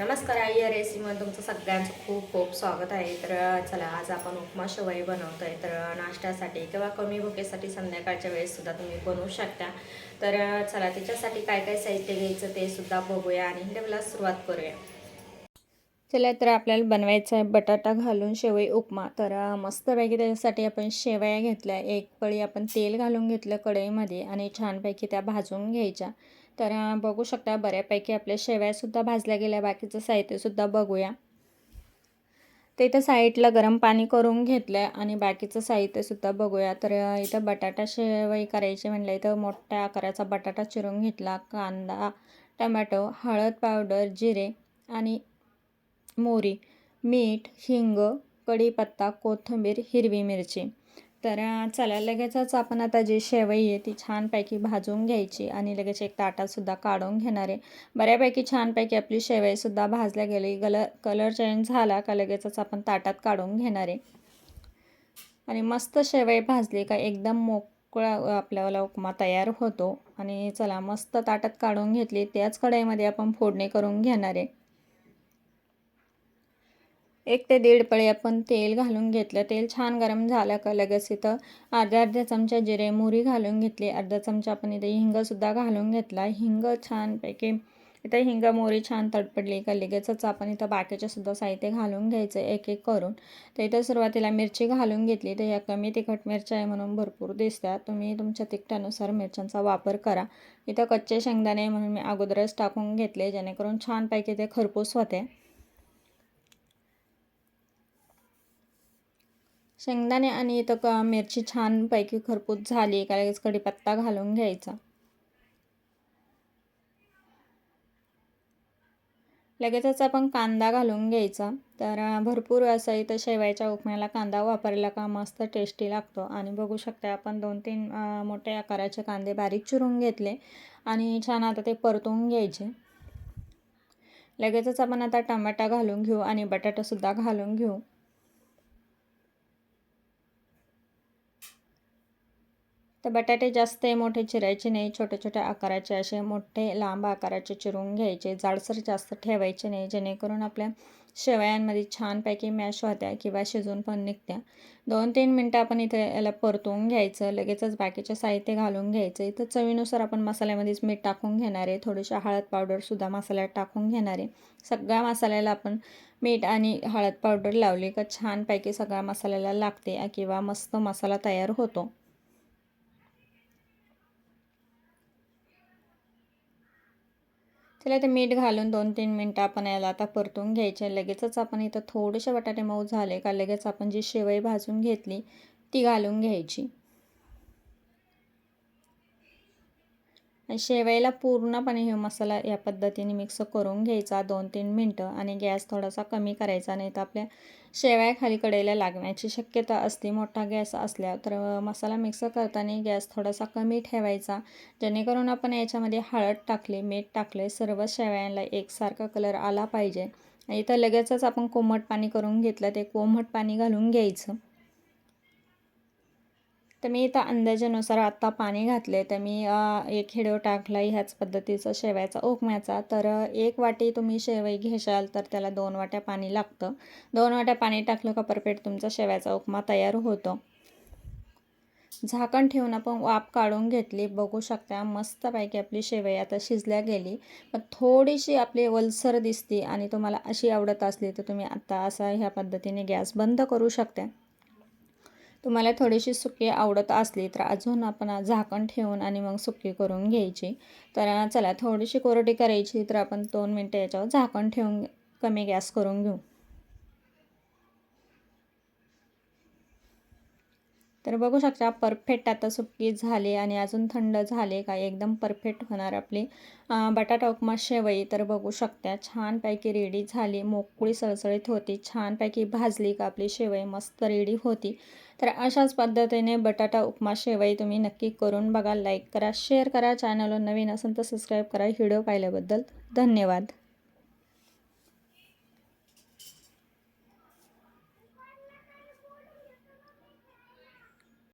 नमस्कार आई या रेसिपीमध्ये तुमचं सगळ्यांचं खूप खूप स्वागत आहे. तर चला आज आपण उपमा शेवई बनवतो आहे तर नाश्त्यासाठी किंवा कमी भुकेसाठी संध्याकाळच्या वेळेससुद्धा तुम्ही बनवू शकता. तर चला त्याच्यासाठी काय काय साहित्य घ्यायचं ते सुद्धा बघूया आणि व्हिडिओला सुरुवात करूया. चला तर आपल्याला बनवायचं आहे बटाटा घालून शेवई उपमा. तर मस्तपैकी त्याच्यासाठी आपण शेवया घेतल्या. एक पळी आपण तेल घालून घेतलं कढईमध्ये आणि छानपैकी त्या भाजून घ्यायच्या. तर बघू शकता बऱ्यापैकी आपल्या शेवयासुद्धा भाजल्या गेल्या बाकीचं साहित्यसुद्धा बघूया. ते इथं साईडला गरम पाणी करून घेतलं आहे आणि बाकीचं साहित्यसुद्धा बघूया. तर इथं बटाटा शेवई करायची म्हणलं इथं मोठ्या आकाराचा बटाटा चिरून घेतला कांदा टमॅटो हळद पावडर जिरे आणि मोरी मीठ हिंग कढीपत्ता कोथिंबीर हिरवी मिरची. तर चला लगेचच आपण आता जी शेवई आहे ती छानपैकी भाजून घ्यायची आणि लगेच एक ताटातसुद्धा काढून घेणार आहे. बऱ्यापैकी छानपैकी आपली शेवईसुद्धा भाजल्या गेली. गल कलर चेंज झाला का लगेचच आपण ताटात काढून घेणार आहे. आणि मस्त शेवई भाजली का एकदम मोकळा आपल्याला उपमा तयार होतो. आणि चला मस्त ताटात काढून घेतली. त्याच कढईमध्ये आपण फोडणी करून घेणार आहे. एक ते दीड पळी आपण तेल घालून घेतलं. तेल छान गरम झालं का लगेच इथं अर्ध्या अर्ध्या चमचा जिरे मोरी घालून घेतली. अर्धा चमचा आपण इथे हिंगसुद्धा घालून घेतला. हिंग छानपैकी इथं हिंग मोरी छान तडपडली का लगेचच आपण इथं बाकीच्यासुद्धा साहित्य घालून घ्यायचं एक एक करून. तर इथं सुरुवातीला मिरची घालून घेतली. तर या कमी तिखट मिरच्या आहे म्हणून भरपूर दिसतात. तुम्ही तुमच्या तिखटानुसार मिरच्यांचा वापर करा. इथं कच्चे शेंगदाणे म्हणून मी अगोदरच टाकून घेतले. जेणेकरून छानपैकी ते खरपूस होते. शेंगदाणे आणि इथं क मिरची छानपैकी खरपूस झाली. का लगेच कढीपत्ता घालून घ्यायचा. लगेचच आपण कांदा घालून घ्यायचा. तर भरपूर असं इथं शेवायच्या उपम्याला कांदा वापरला का मस्त टेस्टी लागतो. आणि बघू शकता आपण दोन तीन मोठ्या आकाराचे कांदे बारीक चिरून घेतले आणि छान आता ते परतून घ्यायचे. लगेचच आपण आता टमाटा घालून घेऊ आणि बटाटासुद्धा घालून घेऊ. तर बटाटे जास्त मोठे चिरायचे नाही छोटे छोट्या आकाराचे असे मोठे लांब आकाराचे चिरून घ्यायचे जाडसर जास्त ठेवायचे नाही जेणेकरून आपल्या शेवयांमध्ये छानपैकी मॅश होत्या किंवा शिजून पण निघत्या. दोन तीन मिनटं आपण इथे याला परतवून घ्यायचं लगेचच बाकीचे साहित्य घालून घ्यायचं. इथं चवीनुसार आपण मसाल्यामध्येच मीठ टाकून घेणार आहे थोडीशी हळद पावडरसुद्धा मसाल्यात टाकून घेणार आहे. सगळ्या मसाल्याला आपण मीठ आणि हळद पावडर लावली का छानपैकी सगळ्या मसाल्याला लागते किंवा मस्त मसाला तयार होतो. चला ते मीठ घालून दोन तीन मिनटं आपण याला आता परतून घ्यायचे. लगेचच आपण इथं थोडेसे बटाटे मऊ झाले का लगेच आपण जी शेवई भाजून घेतली ती घालून घ्यायची. शेवईला पूर्णपणे हे मसाला या पद्धतीने मिक्स करून घ्यायचा दोन तीन मिनटं आणि गॅस थोडासा कमी करायचा नाही तर आपल्या शेवया खाली कडेला लागण्याची शक्यता असते. मोठा गॅस असल्या तर मसाला मिक्स करताना गॅस थोडासा कमी ठेवायचा. जेणेकरून आपण याच्यामध्ये हळद टाकली मीठ टाकले सर्व शेवयांना एकसारखा कलर आला पाहिजे. इथं लगेचच आपण कोमट पाणी करून घेतलं ते कोमट पाणी घालून घ्यायचं. तर मी इथं अंदाजानुसार आत्ता पाणी घातले तर मी एक हिडो टाकला ह्याच पद्धतीचा शेवयाचा ओकम्याचा. तर एक वाटी तुम्ही शेवई घेशाल तर त्याला दोन वाट्या पाणी लागतं. दोन वाट्या पाणी टाकलं का परफेक्ट तुमचा शेवयाचा उपमा तयार होतो. झाकण ठेवून आपण वाफ काढून घेतली. बघू शकता मस्तपैकी आपली शेवई आता शिजल्या गेली. पण थोडीशी आपली वलसर दिसते आणि तुम्हाला अशी आवडत असली तर तुम्ही आत्ता असा ह्या पद्धतीने गॅस बंद करू शकता. तुम्हाला थोडीशी सुकी आवडत असली तर अजून आपण झाकण ठेवून आणि मग सुकी करून घ्यायची. तर चला थोडीशी कोरडी करायची तर आपण दोन मिनटं याच्यावर झाकण ठेवून कमी गॅस करून घेऊ. तर बघू शकता परफेक्ट आता सुकी झाले आणि अजून थंड झाले का एकदम परफेक्ट होणार आपली बटाटा उपमा शेवई. तर बघू शकता छानपैकी रेडी झाली मोकळी सळसळीत होती छानपैकी भाजली का आपली शेवई मस्त रेडी होती. तर अशाच पद्धतीने बटाटा उपमा शेवई तुम्ही नक्की करून बघा लाईक करा शेअर करा चॅनलवर नवीन असेल तर सबस्क्राईब करा व्हिडिओ पाहिल्याबद्दल धन्यवाद.